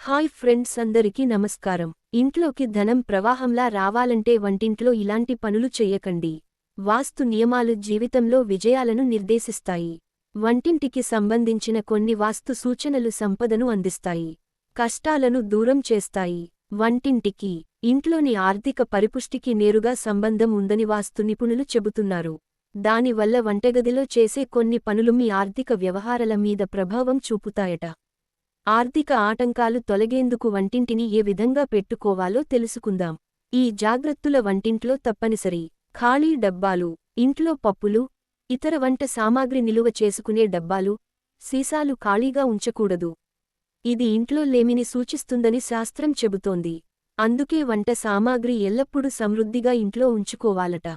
Hi friends అందరికీ నమస్కారం. ఇంట్లోకి ధనం ప్రవాహంలా రావాలంటే వంటింట్లో ఇలాంటి పనులు చెయ్యకండి వాస్తు నియమాలు జీవితంలో విజయాలను నిర్దేశిస్తాయి. వంటింటికి సంబంధించిన కొన్ని వాస్తు సూచనలు సంపదను అందిస్తాయి. కష్టాలను దూరం చేస్తాయి. వంటింటికి ఇంట్లోని ఆర్థిక పరిపుష్టికి నేరుగా సంబంధం ఉందని వాస్తు నిపుణులు చెబుతున్నారు. దానివల్ల వంటగదిలో చేసే కొన్ని పనులు మీ ఆర్థిక వ్యవహారాల మీద ప్రభావం చూపుతాయట. ఆర్థిక ఆటంకాలు తొలగేందుకు వంటింటిని ఏ విధంగా పెట్టుకోవాలో తెలుసుకుందాం. ఈ జాగ్రత్తల వంటింట్లో తప్పనిసరి. ఖాళీ డబ్బాలు ఇంట్లో పప్పులు ఇతర వంట సామాగ్రి నిలువ చేసుకునే డబ్బాలు సీసాలు ఖాళీగా ఉంచకూడదు. ఇది ఇంట్లో లేమిని సూచిస్తుందని శాస్త్రం చెబుతోంది. అందుకే వంట సామాగ్రి ఎల్లప్పుడూ సమృద్ధిగా ఇంట్లో ఉంచుకోవాలట.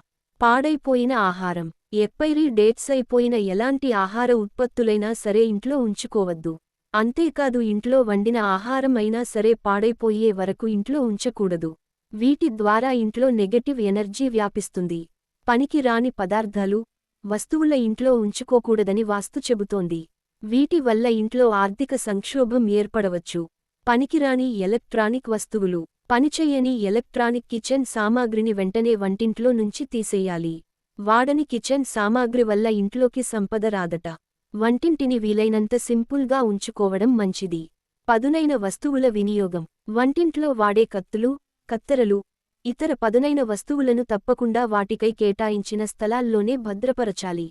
పాడైపోయిన ఆహారం. ఎక్పైరీ డేట్స్ అయిపోయిన ఎలాంటి ఆహార ఉత్పత్తులైనా సరే ఇంట్లో ఉంచుకోవద్దు. అంతేకాదు ఇంట్లో వండిన ఆహారం అయినా సరే పాడైపోయే వరకు ఇంట్లో ఉంచకూడదు. వీటి ద్వారా ఇంట్లో నెగటివ్ ఎనర్జీ వ్యాపిస్తుంది. పనికి రాని పదార్థాలు వస్తువుల ఇంట్లో ఉంచుకోకూడదని వాస్తు చెబుతోంది. వీటి వల్ల ఇంట్లో ఆర్థిక సంక్షోభం ఏర్పడవచ్చు. పనికిరాని ఎలక్ట్రానిక్ వస్తువులు పనిచేయని ఎలక్ట్రానిక్ కిచెన్ సామాగ్రిని వెంటనే వంటింట్లో నుంచి తీసేయాలి. వాడని కిచెన్ సామాగ్రి వల్ల ఇంట్లోకి సంపద రాదట. వంటింటిని వీలైనంత సింపుల్గా ఉంచుకోవడం మంచిది. పదునైన వస్తువుల వినియోగం. వంటింట్లో వాడే కత్తులు కత్తెరలు ఇతర పదునైన వస్తువులను తప్పకుండా వాటికై కేటాయించిన స్థలాల్లోనే భద్రపరచాలి.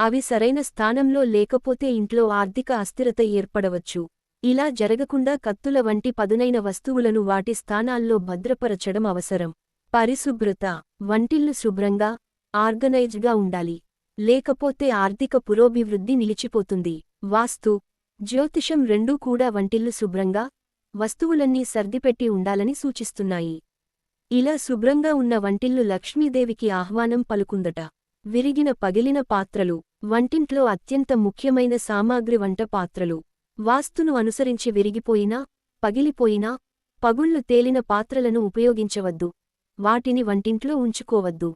అవి సరైన స్థానంలో లేకపోతే ఇంట్లో ఆర్థిక అస్థిరత ఏర్పడవచ్చు. ఇలా జరగకుండా కత్తుల వంటి పదునైన వస్తువులను వాటి స్థానాల్లో భద్రపరచడం అవసరం. పరిశుభ్రత. వంటిల్లు శుభ్రంగా ఆర్గనైజ్డ్గా ఉండాలి. లేకపోతే ఆర్థిక పురోభివృద్ధి నిలిచిపోతుంది. వాస్తు జ్యోతిషం రెండూ కూడా వంటిల్లు శుభ్రంగా వస్తువులన్నీ సర్దిపెట్టి ఉండాలని సూచిస్తున్నాయి. ఇలా శుభ్రంగా ఉన్న వంటిల్లు లక్ష్మీదేవికి ఆహ్వానం పలుకుందట. విరిగిన పగిలిన పాత్రలు వంటింట్లో అత్యంత ముఖ్యమైన సామాగ్రి వంట పాత్రలు. వాస్తును అనుసరించి విరిగిపోయినా పగిలిపోయినా పగుళ్ళు తేలిన పాత్రలను ఉపయోగించవద్దు. వాటిని వంటింట్లో ఉంచుకోవద్దు.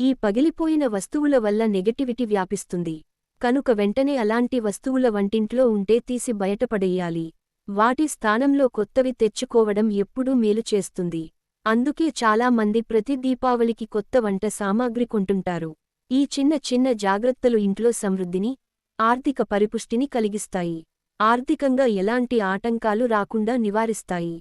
ఈ పగిలిపోయిన వస్తువుల వల్ల నెగటివిటీ వ్యాపిస్తుంది. కనుక వెంటనే అలాంటి వస్తువుల వంటింట్లో ఉంటే తీసి బయటపడేయాలి. వాటి స్థానంలో కొత్తవి తెచ్చుకోవడం ఎప్పుడూ మేలు చేస్తుంది. అందుకే చాలామంది ప్రతి దీపావళికి కొత్త వంట సామాగ్రి కొంటుంటారు. ఈ చిన్న చిన్న జాగ్రత్తలు ఇంట్లో సమృద్ధిని ఆర్థిక పరిపుష్టిని కలిగిస్తాయి. ఆర్థికంగా ఎలాంటి ఆటంకాలు రాకుండా నివారిస్తాయి.